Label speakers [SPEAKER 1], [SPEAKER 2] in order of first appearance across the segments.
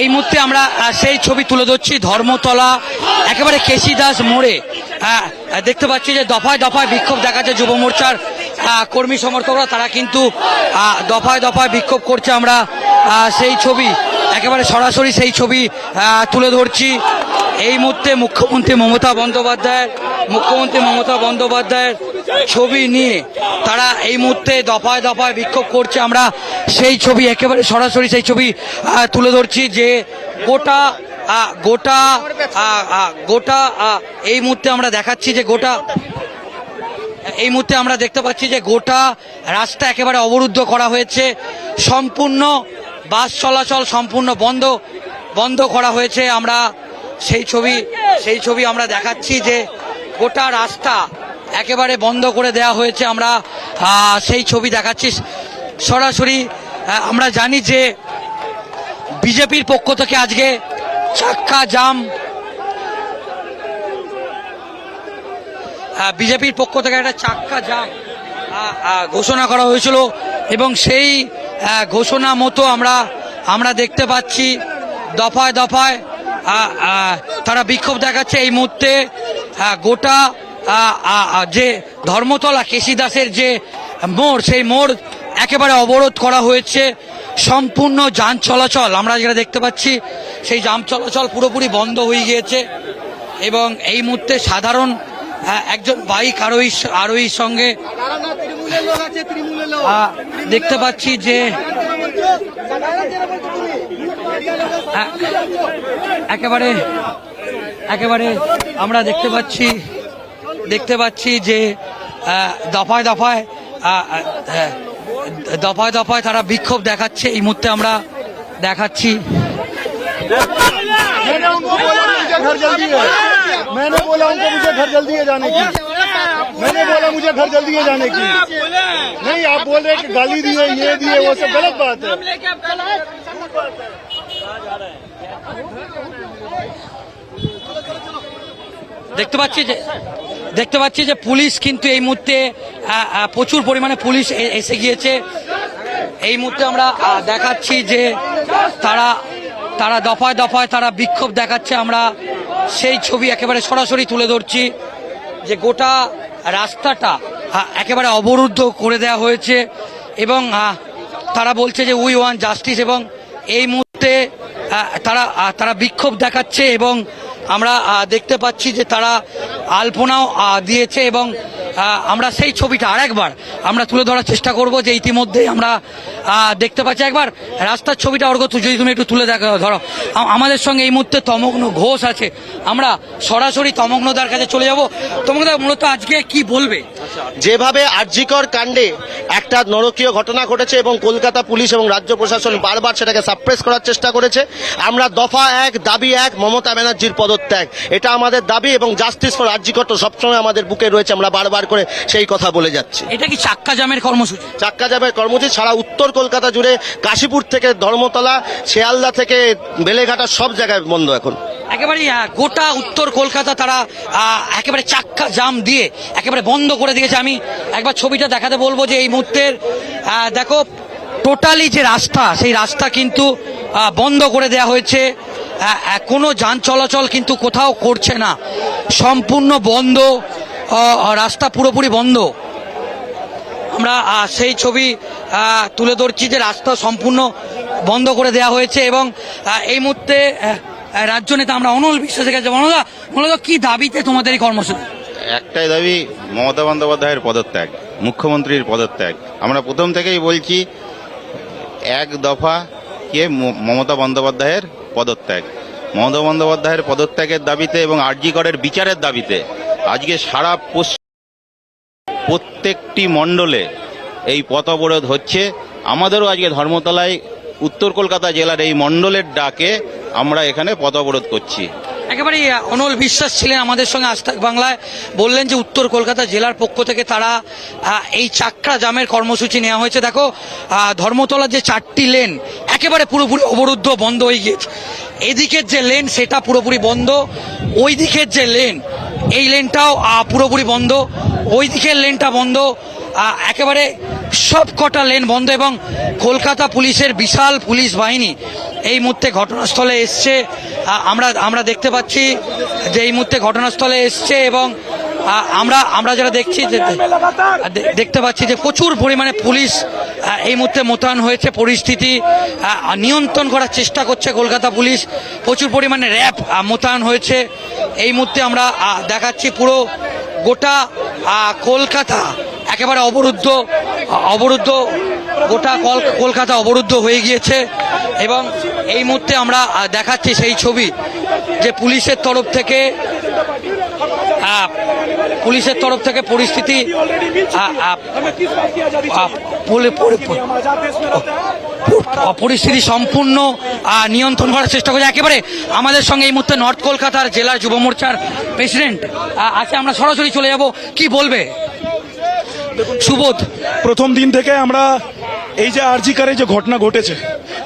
[SPEAKER 1] এই মুহূর্তে আমরা সেই ছবি তুলে ধরছি ধর্মতলা একেবারে কেশিদাস মোড়ে। আহ, দেখতে পাচ্ছি যে দফায় দফায় বিক্ষোভ দেখাচ্ছে যুব মোর্চার কর্মী সমর্থকরা। তারা কিন্তু দফায় দফায় বিক্ষোভ করছে আমরা সেই ছবি। একেবারে সরাসরি সেই ছবি তুলে ধরছি। এই মুহূর্তে মুখ্যমন্ত্রী মমতা বন্দ্যোপাধ্যায়ের মুখ্যমন্ত্রী মমতা বন্দ্যোপাধ্যায়ের ছবি নিয়ে তারা এই মুহূর্তে দফায় দফায় বিক্ষোভ করছে। আমরা সেই ছবি একেবারে সরাসরি সেই ছবি তুলে ধরছি যে গোটা গোটা গোটা এই মুহূর্তে আমরা দেখাচ্ছি যে গোটা, এই মুহূর্তে আমরা দেখতে পাচ্ছি যে গোটা রাস্তা একেবারে অবরুদ্ধ করা হয়েছে। সম্পূর্ণ বাস চলাচল সম্পূর্ণ বন্ধ বন্ধ করা হয়েছে। আমরা সেই ছবি সেই ছবি আমরা দেখাচ্ছি যে গোটা রাস্তা একেবারে বন্ধ করে দেওয়া হয়েছে। আমরা সেই ছবি দেখাচ্ছি। সরাসরি আমরা জানি যে বিজেপির পক্ষ থেকে আজকে চাক্কা জাম বিজেপির পক্ষ থেকে একটা চাক্কা জাম ঘোষণা করা হয়েছিল এবং সেই ঘোষণা মতো আমরা আমরা দেখতে পাচ্ছি দফায় দফায় তারা বিক্ষোভ দেখাচ্ছে এই মুহূর্তে। গোটা যে ধর্মতলা কেশিদাসের যে মোড়, সেই মোড় একেবারে অবরোধ করা হয়েছে। সম্পূর্ণ যান চলাচল, আমরা যেটা দেখতে পাচ্ছি, সেই যান চলাচল পুরোপুরি বন্ধ হয়ে গিয়েছে। এবং এই মুহূর্তে সাধারণ একজন বাইক আরোহী আরোহীর সঙ্গে দেখতে পাচ্ছি যে আহ, একেবারে একেবারে আমরা দেখতে পাচ্ছি দেখতে পাচ্ছি যে দফায় দফায় আহ, দফায় দফায় তারা বিক্ষোভ দেখাচ্ছে। এই মুহূর্তে আমরা দেখাচ্ছি।
[SPEAKER 2] मैंने उनको बोला मुझे घर जल्दी है मैंने बोला उनको मुझे घर जल्दी है जाने की मैंने बोला मुझे घर जल्दी है जाने की नहीं आप बोल रहे हैं कि गाली दिए ये दिए वो सब गलत बात है
[SPEAKER 1] দেখতে পাচ্ছি যে দেখতে পাচ্ছি যে পুলিশ কিন্তু এই মুহূর্তে আহ, আহ, প্রচুর পরিমাণে পুলিশ এ- এসে গিয়েছে এই মুহূর্তে আমরা আহ, দেখাচ্ছি যে তারা তারা দফায় দফায় তারা বিক্ষোভ দেখাচ্ছে, আমরা সেই ছবি একেবারে সরাসরি তুলে ধরছি যে গোটা রাস্তাটা একেবারে অবরুদ্ধ করে দেওয়া হয়েছে এবং তারা বলছে যে উই ওয়ান জাস্টিস এবং এই মুহূর্তে তারা তারা বিক্ষোভ দেখাচ্ছে এবং আমরা দেখতে পাচ্ছি যে তারা আলপনাও দিয়েছে এবং আমরা সেই ছবিটা আরেকবার আমরা তুলে ধরার চেষ্টা করব যে ইতিমধ্যেই আমরা দেখতে পাচ্ছি একবার। রাস্তার ছবিটা অর্ঘ যদি তুমি একটু তুলে দেখো, ধরো। আমাদের সঙ্গে এই মুহূর্তে তমগ্ন ঘোষ আছে। আমরা সরাসরি তমগ্নদার কাছে চলে যাব। তমগ্নদা, মূলত আজকে কি বলবে?
[SPEAKER 3] যেভাবে আরজিকর কাণ্ডে একটা নরকীয় ঘটনা ঘটেছে এবং কলকাতা পুলিশ এবং রাজ্য প্রশাসন বারবার সেটাকে সাপ্রেস করার চেষ্টা করেছে আমরা দফা এক দাবি এক মমতা ব্যানার্জির পদত্যাগ। এটা আমাদের দাবি এবং জাস্টিস ফর আরজিকর তো সবসময় আমাদের বুকে রয়েছে আমরা বারবার করে সেই কথা বলে যাচ্ছি।
[SPEAKER 1] এটা কি চাক্কা জামের কর্মসূচি?
[SPEAKER 3] চাক্কা জামের কর্মসূচি সারা উত্তর কলকাতা জুড়ে কাশীপুর থেকে ধর্মতলা শিয়ালদা থেকে বেলেঘাটা সব জায়গায় বন্ধ এখন।
[SPEAKER 1] একেবারে গোটা উত্তর কলকাতা তারা একেবারে চাক্কা জাম দিয়ে একেবারে বন্ধ করে দিয়েছে। আমি একবার ছবিটা দেখাতে বলব যে এই মুহূর্তের দেখো টোটালি যে রাস্তা, সেই রাস্তা কিন্তু বন্ধ করে দেওয়া হয়েছে। কোনো যান চলাচল কিন্তু কোথাও করছে না। সম্পূর্ণ বন্ধ রাস্তা পুরোপুরি বন্ধ। আমরা সেই ছবি তুলে ধরছি যে রাস্তা সম্পূর্ণ বন্ধ করে দেওয়া হয়েছে এবং এই মুহূর্তে রাজ্য নেতা আমরা অনল বিশ্বাসের কাছে মনোদা মনোদা কি দাবিতে তোমাদের এই কর্মসূচি?
[SPEAKER 4] একটাই দাবি, মমতা বন্দ্যোপাধ্যায়ের পদত্যাগ, মুখ্যমন্ত্রীর পদত্যাগ। আমরা প্রথম থেকেই বলছি, এক দফা কে মমতা বন্দ্যোপাধ্যায়ের পদত্যাগ। মমতা বন্দ্যোপাধ্যায়ের পদত্যাগের দাবিতে এবং আরজিকরের বিচারের দাবিতে আজকে সারা পশ্চিম প্রত্যেকটি মণ্ডলে এই পথ অবরোধ হচ্ছে। আমাদেরও আজকে ধর্মতলায় উত্তর কলকাতা জেলার এই মণ্ডলের ডাকে আমরা এখানে পথ অবরোধ করছি
[SPEAKER 1] একেবারে অনল বিশ্বাস ছিলেন আমাদের সঙ্গে আস্তাক বাংলায়। বললেন যে উত্তর কলকাতা জেলার পক্ষ থেকে তারা এই চাকরা জামের কর্মসূচি নেওয়া হয়েছে। দেখো ধর্মতলার যে চারটি লেন, একেবারে পুরোপুরি অবরুদ্ধ, বন্ধ হয়ে গিয়েছে। এদিকের যে লেন সেটা পুরোপুরি বন্ধ। ওই দিকের যে লেন এই লেনটাও পুরোপুরি বন্ধ। ওই দিকের লেনটা বন্ধ একেবারে সব কটা লেন বন্ধ এবং কলকাতা পুলিশের বিশাল পুলিশ বাহিনী এই মুহূর্তে ঘটনাস্থলে এসছে। আমরা আমরা দেখতে পাচ্ছি যে এই মুহূর্তে ঘটনাস্থলে এসছে এবং আমরা আমরা যারা দেখছি যে দেখতে পাচ্ছি যে প্রচুর পরিমাণে পুলিশ এই মুহূর্তে মোতায়েন হয়েছে পরিস্থিতি নিয়ন্ত্রণ করার চেষ্টা করছে কলকাতা পুলিশ। প্রচুর পরিমাণে র্যাব মোতায়েন হয়েছে। এই মুহূর্তে আমরা দেখাচ্ছি পুরো গোটা কলকাতা একেবারে অবরুদ্ধ অবরুদ্ধ গোটা কল- কলকাতা অবরুদ্ধ হয়ে গিয়েছে এবং এই মুহূর্তে আমরা দেখাচ্ছি সেই ছবি যে পুলিশের তরফ থেকে পুলিশের তরফ থেকে পরিস্থিতি পরিস্থিতি সম্পূর্ণ নিয়ন্ত্রণ করার চেষ্টা করছে একেবারে আমাদের সঙ্গে এই মুহূর্তে নর্থ কলকাতার জেলা যুব মোর্চার প্রেসিডেন্ট আছে। আমরা সরাসরি চলে যাব। কি বলবে? সুবোধ।
[SPEAKER 5] প্রথম দিন থেকে আমরা এই যে আরজিকারে যে ঘটনা ঘটেছে,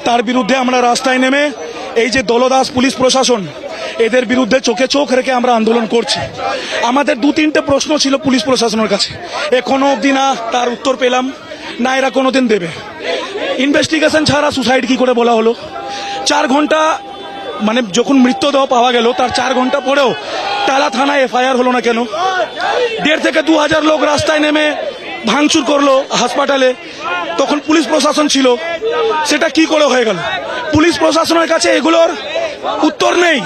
[SPEAKER 5] তার বিরুদ্ধে আমরা রাস্তায় নেমে এই যে দলদাস পুলিশ প্রশাসন এদের বিরুদ্ধে চোখে চোখ রেখে আমরা আন্দোলন করছি। আমাদের দু তিনটে প্রশ্ন ছিল পুলিশ প্রশাসনের কাছে। এখনও অবধি না তার উত্তর পেলাম, না এরা কোনোদিন দেবে। ইনভেস্টিগেশন ছাড়া সুসাইড কি করে বলা হলো? চার ঘণ্টা মানে যখন মৃতদেহ পাওয়া গেল, তার চার ঘণ্টা পরেও টালা থানায় এফআইআর হলো না কেন? দেড় থেকে দু হাজার লোক রাস্তায় নেমে ভাঙচুর করল হাসপাতালে। তখন পুলিশ প্রশাসন ছিল। সেটা কি করে হয়ে গেল? পুলিশ প্রশাসনের কাছে এগুলোর উত্তর নেই।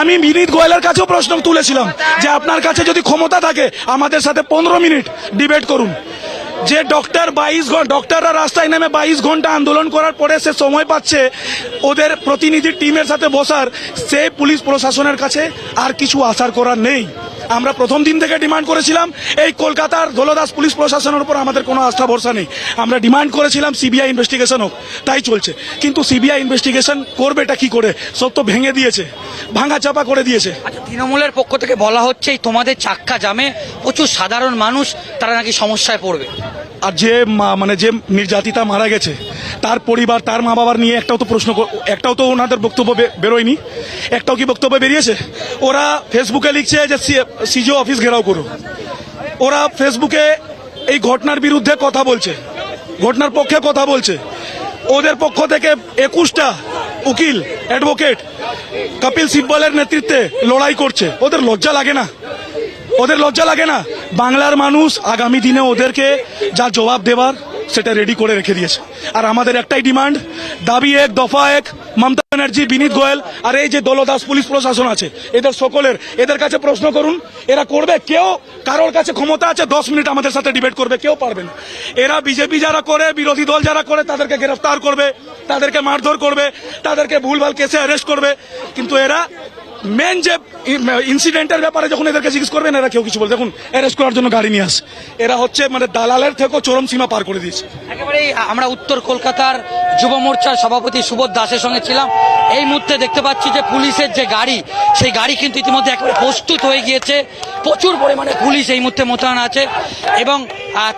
[SPEAKER 5] আমি বিনীত গোয়েলের কাছেও প্রশ্ন তুলেছিলাম যে আপনার কাছে যদি ক্ষমতা থাকে, আমাদের সাথে পনেরো মিনিট ডিবেট করুন। যে ডক্টর বাইশ ঘণ্টা ডক্টররা রাস্তায় নেমে বাইশ ঘণ্টা আন্দোলন করার পরে সে সময় পাচ্ছে, ওদের প্রতিনিধি টিমের সাথে বসার, সে পুলিশ প্রশাসনের কাছে আর কিছু আশার করার নেই। আমরা প্রথম দিন থেকে ডিমান্ড করেছিলাম, এই কলকাতার ধোলদাস পুলিশ প্রশাসনের উপর আমাদের কোনো আস্থা, ভরসা নেই। আমরা ডিমান্ড করেছিলাম সিবিআই ইনভেস্টিগেশন হোক, তাই চলছে। কিন্তু সিবিআই ইনভেস্টিগেশন করবে এটা কি করে? সব তো ভেঙে দিয়েছে, ভাঙা চাপা করে দিয়েছে।
[SPEAKER 1] আচ্ছা তৃণমূলের পক্ষ থেকে বলা হচ্ছে তোমাদের চাক্কা জামে প্রচুর সাধারণ মানুষ, তারা নাকি সমস্যায় পড়বে।
[SPEAKER 5] আর যে মানে যে নির্যাতিতা মারা গেছে, তার পরিবার, তার মা বাবার নিয়ে একটাও তো প্রশ্ন একটাও তো ওনাদের বক্তব্য বেরোয়নি। একটাও কি বক্তব্য বেরিয়েছে? ওরা ফেসবুকে লিখছে যে সিজিও অফিস ঘেরাও করো ওরা ফেসবুকে এই ঘটনার বিরুদ্ধে কথা বলছে। ঘটনার পক্ষে কথা বলছে। ওদের পক্ষ থেকে একুশটা উকিল, অ্যাডভোকেট কপিল সিব্বলের নেতৃত্বে লড়াই করছে। ওদের লজ্জা লাগে না। ওদের লজ্জা লাগে না। বাংলার মানুষ আগামী দিনে ওদেরকে যা জবাব দেবার সেটা রেডি করে রেখে দিয়েছে। আর আমাদের একটাই ডিমান্ড দাবি এক, দফা এক, মমতা ব্যানার্জি, বিনীত গোয়েল, আর এই যে দলদাস পুলিশ প্রশাসন আছে, এদের সকলের, এদের কাছে প্রশ্ন করুন, এরা করবে? কেউ কারোর কাছে ক্ষমতা আছে, দশ মিনিট আমাদের সাথে ডিবেট করবে, কেউ পারবে না। এরা বিজেপি যারা করে, বিরোধী দল যারা করে, তাদেরকে গ্রেফতার করবে, তাদেরকে মারধর করবে, তাদেরকে ভুলভাল কেসে অ্যারেস্ট করবে, কিন্তু এরা মেন যে ইনসিডেন্টের ব্যাপারে যখন এদেরকে জিজ্ঞেস করবেন, এরা কেউ কিছু বলে দেখুন অ্যারেস্ট করার জন্য গাড়ি নিয়ে আসে। এরা হচ্ছে মানে দালালের থেকেও চরম সীমা পার করে দিয়েছে।
[SPEAKER 1] একেবারেই আমরা উত্তর কলকাতার যুব মোর্চার সভাপতি সুবোধ দাসের সঙ্গে ছিলাম। এই মুহূর্তে দেখতে পাচ্ছি যে পুলিশের যে গাড়ি, সেই গাড়ি কিন্তু ইতিমধ্যে একেবারে প্রস্তুত হয়ে গিয়েছে। প্রচুর পরিমাণে পুলিশ এই মুহূর্তে মোতায়েন আছে এবং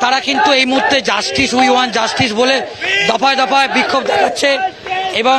[SPEAKER 1] তারা কিন্তু এই মুহূর্তে জাস্টিস উই ওয়ান জাস্টিস বলে দফায় দফায় বিক্ষোভ দেখাচ্ছে এবং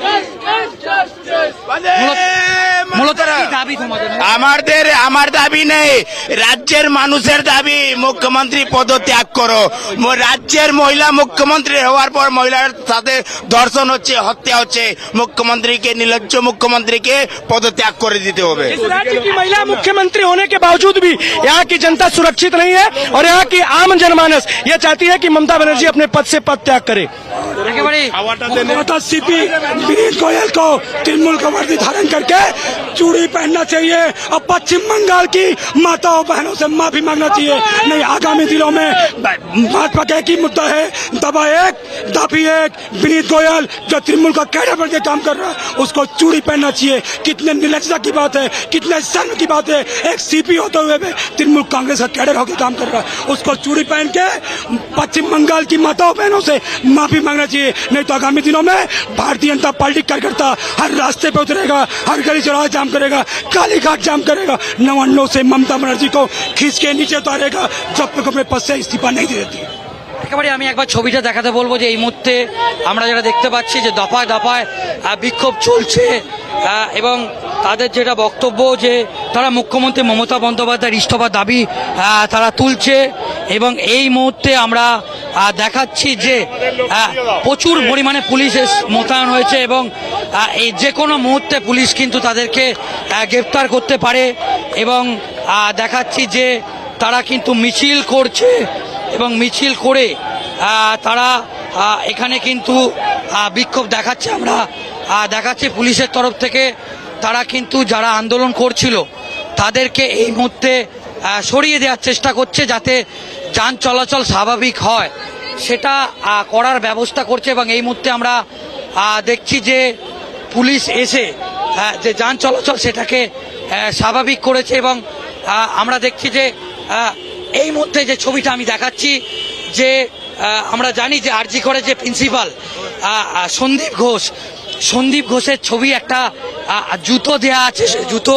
[SPEAKER 6] This is justice!
[SPEAKER 1] মূলত- মূলত কি দাবি তোমাদের
[SPEAKER 7] আমাদের আমার দাবি নেই রাজ্যের মানুষের দাবি মুখ্যমন্ত্রী পদত্যাগ করো ম- রাজ্যের মহিলা মুখ্যমন্ত্রী হওয়ার পর মহিলার সাথে ধর্ষণ হচ্ছে হত্যা হচ্ছে মুখ্যমন্ত্রীকে নির্লজ্জ মুখ্যমন্ত্রীকে পদত্যাগ করে দিতে হবে
[SPEAKER 8] इस राज्य की महिला मुख्यमंत्री होने के बावजूद भी यहाँ की जनता सुरक्षित नहीं है और यहाँ की आम जनमानस ये चाहती है कि ममता बनर्जी अपने पद से पद त्याग करे
[SPEAKER 1] मौजूदा
[SPEAKER 8] सीपी पीयूष गोयल को तृणमूल का वर्दी धारण करके चूड़ी पहनना चाहिए। और पश्चिम बंगाल की माताओं बहनों से माफ़ी मांगना चाहिए। नहीं आगामी दिनों में भाजपा का एक ही मुद्दा है। दबा एक दापी एक। विनीत गोयल जो तृणमूल का कैडर बन के काम कर रहा है उसको चूड़ी पहनना चाहिए। कितने निर्लजता की बात है कितने शर्म की बात है। एक सीपी होते हुए भी तृणमूल कांग्रेस का कैडर होकर काम कर रहा है उसको चूड़ी पहन के पश्चिम बंगाल की माताओं बहनों से माफ़ी मांगना चाहिए। नहीं तो आगामी दिनों में भारतीय जनता पार्टी कार्यकर्ता हर रास्ते पे उतरेगा हर गली चौराहा जाम करेगा काली घाट जाम करेगा नवान्नों से ममता बनर्जी को खींच के नीचे उतारेगा जब तक अपने पद से इस्तीफा नहीं दे देती
[SPEAKER 1] একেবারে আমি একবার ছবিটা দেখাতে বলবো যে এই মুহূর্তে আমরা যারা দেখতে পাচ্ছি যে দফায় দফায় আহ, বিক্ষোভ চলছে আহ, এবং তাদের যেটা বক্তব্য যে তারা মুখ্যমন্ত্রী মমতা বন্দ্যোপাধ্যায়ের ইস্তফা দাবি আহ, তারা তুলছে এবং এই মুহূর্তে আমরা আহ, দেখাচ্ছি যে প্রচুর পরিমাণে পুলিশ মোতায়েন হয়েছে এবং এই যে কোনো মুহূর্তে পুলিশ কিন্তু তাদেরকে গ্রেপ্তার করতে পারে এবং দেখাচ্ছি যে তারা কিন্তু মিছিল করছে এবং মিছিল করে তারা এখানে কিন্তু বিক্ষোভ দেখাচ্ছে আমরা দেখাচ্ছি পুলিশের তরফ থেকে, তারা কিন্তু যারা আন্দোলন করছিল, তাদেরকে এই মুহূর্তে সরিয়ে দেওয়ার চেষ্টা করছে যাতে যান চলাচল স্বাভাবিক হয়। সেটা করার ব্যবস্থা করছে এবং এই মুহূর্তে আমরা দেখছি যে পুলিশ এসে যে যান চলাচল সেটাকে স্বাভাবিক করেছে এবং আমরা দেখছি যে এই মুহূর্তে যে ছবিটা আমি দেখাচ্ছি যে আমরা জানি যে আরজি করে যে প্রিন্সিপাল সন্দীপ ঘোষ সন্দীপ ঘোষের ছবি একটা জুতো দেয়া আছে সে জুতো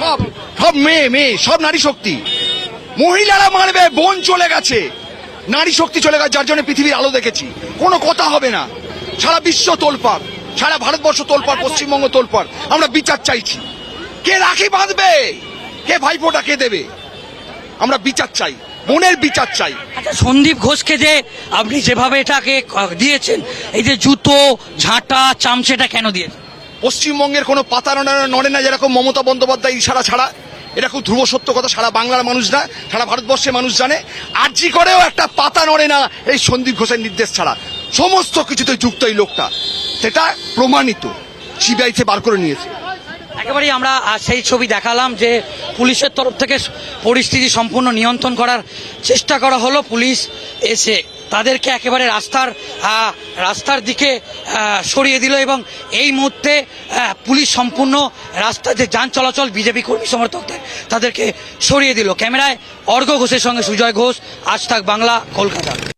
[SPEAKER 9] সব সব মেয়ে মেয়ে সব নারী শক্তি। মহিলারা মারবে বোন চলে গেছে। নারী শক্তি চলে গেছে যার জন্য পৃথিবীর আলো দেখেছি। কোনো কথা হবে না। সারা বিশ্ব তোলপাড় সারা ভারতবর্ষ তোলপাড় পশ্চিমবঙ্গ তোলপাড় আমরা বিচার চাইছি। কে রাখি বাঁধবে? কে ভাইফোঁটা কে দেবে? আমরা বিচার চাই বোনের বিচার চাই।
[SPEAKER 1] আচ্ছা সন্দীপ ঘোষকে যে আপনি যেভাবে এটাকে দিয়েছেন এই যে জুতো ঝাঁটা চামচেটা কেন দিয়েছেন?
[SPEAKER 9] পশ্চিমবঙ্গের কোনো পাতা নড়ে- নড়ে না যেরকম মমতা বন্দ্যোপাধ্যায় ইশারা ছাড়া। এটা খুব ধ্রুব সত্য কথা, সারা বাংলার মানুষ না, সারা ভারতবর্ষের মানুষ জানে। আরজি করেও একটা পাতা নড়ে না এই সন্দীপ ঘোষের নির্দেশ ছাড়া। সমস্ত কিছুতে যুক্ত এই লোকটা। সেটা প্রমাণিত। সিবিআই থেকে বার করে নিয়েছে।
[SPEAKER 1] একেবারেই আমরা সেই ছবি দেখালাম যে পুলিশের তরফ থেকে পরিস্থিতি সম্পূর্ণ নিয়ন্ত্রণ করার চেষ্টা করা হলো। পুলিশ এসে তাদেরকে একেবারে রাস্তার রাস্তার দিকে সরিয়ে দিল এবং এই মুহূর্তে পুলিশ সম্পূর্ণ রাস্তা যে যান চলাচল বিজেপি কর্মী সমর্থকদের তাদেরকে সরিয়ে দিল। ক্যামেরায় অর্ঘ ঘোষের সঙ্গে সুজয় ঘোষ, আজ বাংলা, কলকাতা।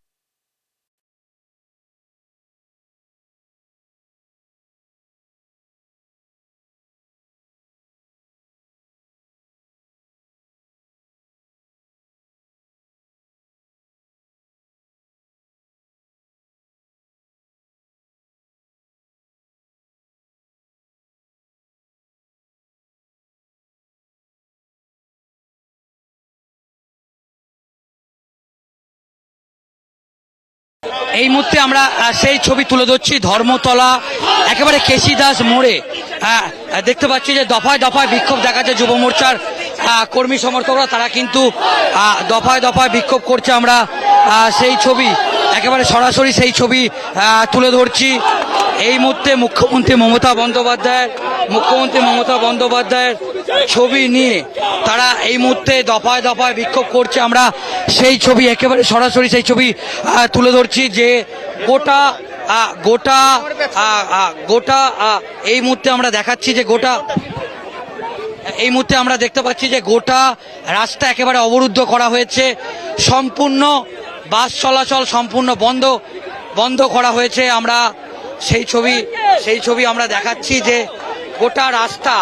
[SPEAKER 1] এই মুহূর্তে আমরা সেই ছবি তুলে ধরছি, ধর্মতলা, একেবারে কেশিদাস মোড়ে। হ্যাঁ দেখতে পাচ্ছি যে দফায় দফায় বিক্ষোভ দেখাচ্ছে যুব মোর্চার কর্মী সমর্থকরা, তারা কিন্তু দফায় দফায় বিক্ষোভ করছে আমরা সেই ছবি, একেবারে সরাসরি সেই ছবি তুলে ধরছি। এই মুহূর্তে মুখ্যমন্ত্রী মমতা বন্দ্যোপাধ্যায়ের, মুখ্যমন্ত্রী মমতা বন্দ্যোপাধ্যায়ের ছবি নিয়ে তারা এই মুহূর্তে দফায় দফায় বিক্ষোভ করছে। আমরা সেই ছবি একেবারে সরাসরি সেই ছবি তুলে ধরছি যে গোটা গোটা গোটা এই মুহূর্তে আমরা দেখাচ্ছি যে গোটা, এই মুহূর্তে আমরা দেখতে পাচ্ছি যে গোটা রাস্তা একেবারে অবরুদ্ধ করা হয়েছে। সম্পূর্ণ বাস চলাচল সম্পূর্ণ বন্ধ বন্ধ করা হয়েছে। আমরা সেই ছবি সেই ছবি আমরা দেখাচ্ছি যে গোটা রাস্তা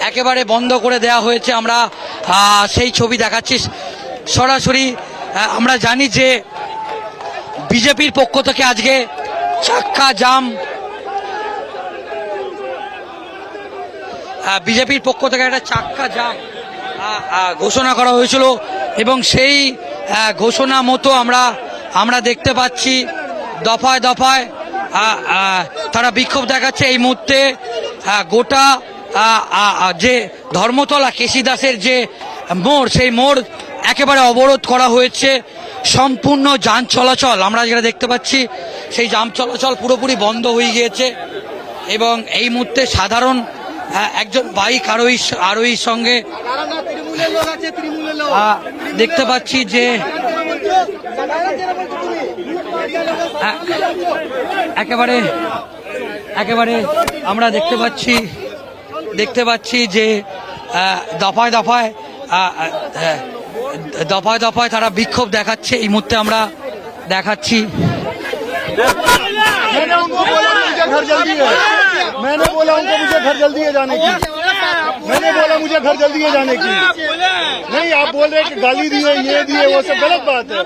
[SPEAKER 1] একেবারে বন্ধ করে দেওয়া হয়েছে আমরা সেই ছবি দেখাচ্ছি। সরাসরি আমরা জানি যে বিজেপির পক্ষ থেকে আজকে চাক্কা জাম বিজেপির পক্ষ থেকে একটা চাক্কা জাম ঘোষণা করা হয়েছিল এবং সেই ঘোষণা মতো আমরা আমরা দেখতে পাচ্ছি দফায় দফায় তারা বিক্ষোভ দেখাচ্ছে এই মুহূর্তে। আহ, গোটা যে ধর্মতলা কেশি দাসের যে মোড় সেই মোড় একেবারে অবরোধ করা হয়েছে। সম্পূর্ণ যান চলাচল আমরা যেটা দেখতে পাচ্ছি সেই যান চলাচল পুরোপুরি বন্ধ হয়ে গিয়েছে এবং এই মুহূর্তে সাধারণ আহ, একজন বাইক আরোহী আরোহীর সঙ্গে দেখতে পাচ্ছি যে একেবারে একেবারে আমরা দেখতে পাচ্ছি দেখতে পাচ্ছি যে আহ, দফায় দফায় আহ, আহ, দফায় দফায় তারা বিক্ষোভ দেখাচ্ছে এই মুহূর্তে আমরা দেখাচ্ছি
[SPEAKER 2] मैंने उनको बोला मुझे घर जल्दी है मैंने बोला उनको मुझे घर जल्दी है जाने की मैंने बोला मुझे घर जल्दी है जाने की नहीं आप बोल रहे हैं कि गाली दिए ये दिए वो सब गलत बात है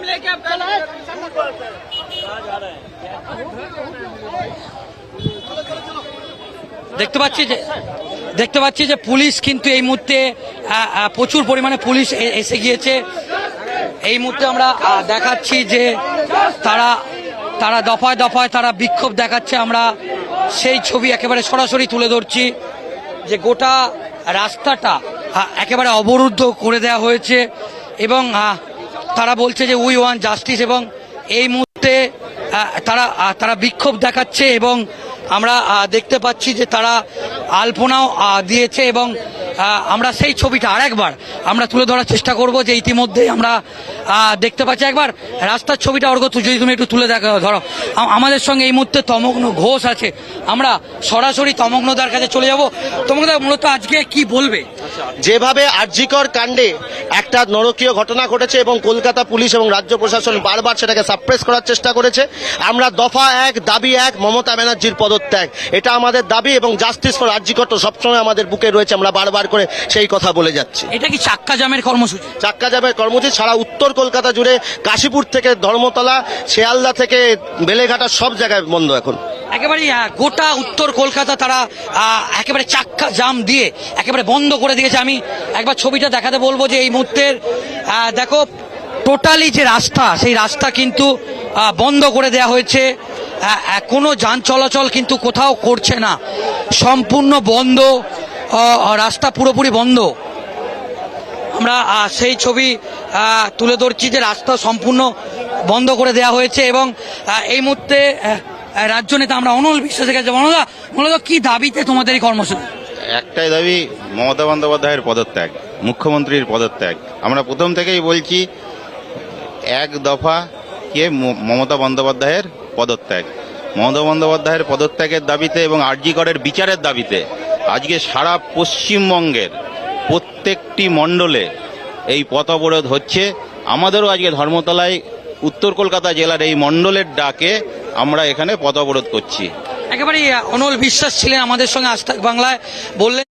[SPEAKER 1] দেখতে পাচ্ছি যে, দেখতে পাচ্ছি যে পুলিশ কিন্তু এই মুহূর্তে প্রচুর পরিমাণে পুলিশ এসে গিয়েছে। এই মুহূর্তে আমরা দেখাচ্ছি যে তারা তারা দফায় দফায় তারা বিক্ষোভ দেখাচ্ছে। আমরা সেই ছবি একেবারে সরাসরি তুলে ধরছি যে গোটা রাস্তাটা একেবারে অবরুদ্ধ করে দেওয়া হয়েছে এবং তারা বলছে যে উই ওয়ান জাস্টিস এবং এই মুহূর্তে তারা তারা বিক্ষোভ দেখাচ্ছে এবং আমরা দেখতে পাচ্ছি যে তারা আলপনাও দিয়েছে এবং আমরা সেই ছবিটা আরেকবার আমরা তুলে ধরার চেষ্টা করব যে ইতিমধ্যেই আমরা দেখতে পাচ্ছি। একবার রাস্তার ছবিটা অর্ঘ তু- যদি তুমি একটু তুলে দেখা ধরো। আমাদের সঙ্গে এই মুহূর্তে তমগ্ন ঘোষ আছে। আমরা সরাসরি তমগ্নদার কাছে চলে যাব। তমগ্নদা, মূলত আজকে কি বলবে?
[SPEAKER 3] যেভাবে আরজিকর কাণ্ডে একটা নরকীয় ঘটনা ঘটেছে এবং কলকাতা পুলিশ এবং রাজ্য প্রশাসন বারবার সেটাকে সাপ্রেস করার চেষ্টা করেছে আমরা দফা এক দাবি এক মমতা ব্যানার্জির পদত্যাগ। এটা আমাদের দাবি এবং জাস্টিস ফর আরজিকর তো সবসময় আমাদের বুকে রয়েছে আমরা বারবার করে সেই কথা বলে যাচ্ছি।
[SPEAKER 1] এটা কি চাক্কা জামের কর্মসূচি?
[SPEAKER 3] চাক্কা জামের কর্মসূচি সারা উত্তর কলকাতা জুড়ে কাশীপুর থেকে ধর্মতলা শেয়ালদা থেকে বেলেঘাটা সব জায়গায় বন্ধ এখন।
[SPEAKER 1] একেবারে গোটা উত্তর কলকাতা তারা একেবারে চাক্কা জাম দিয়ে একেবারে বন্ধ করে দিয়েছে। আমি একবার ছবিটা দেখাতে বলব যে এই মুহূর্তের দেখো টোটালি যে রাস্তা, সেই রাস্তা কিন্তু বন্ধ করে দেওয়া হয়েছে। কোনো যান চলাচল কিন্তু কোথাও করছে না। সম্পূর্ণ বন্ধ রাস্তা পুরোপুরি বন্ধ। আমরা সেই ছবি তুলে ধরছি যে রাস্তা সম্পূর্ণ বন্ধ করে দেওয়া হয়েছে এবং এই মুহূর্তে রাজ্য নেতা আমরা অনল বিশ্বাসের কাছে মূলত মূলত কি দাবিতে তোমাদের এই কর্মসূচি?
[SPEAKER 4] একটাই দাবি, মমতা বন্দ্যোপাধ্যায়ের পদত্যাগ, মুখ্যমন্ত্রীর পদত্যাগ। আমরা প্রথম থেকেই বলছি, এক দফা কে মমতা বন্দ্যোপাধ্যায়ের পদত্যাগ। মমতা বন্দ্যোপাধ্যায়ের পদত্যাগের দাবিতে এবং আরজিকরের বিচারের দাবিতে আজকে সারা পশ্চিমবঙ্গের প্রত্যেকটি মণ্ডলে এই পথ অবরোধ হচ্ছে। আমাদেরও আজকে ধর্মতলায় উত্তর কলকাতা জেলার এই মণ্ডলের ডাকে আমরা এখানে পথ অবরোধ করছি।
[SPEAKER 1] একেবারে অনল বিশ্বাস ছিলেন আমাদের সঙ্গে আজ বাংলায় বললেন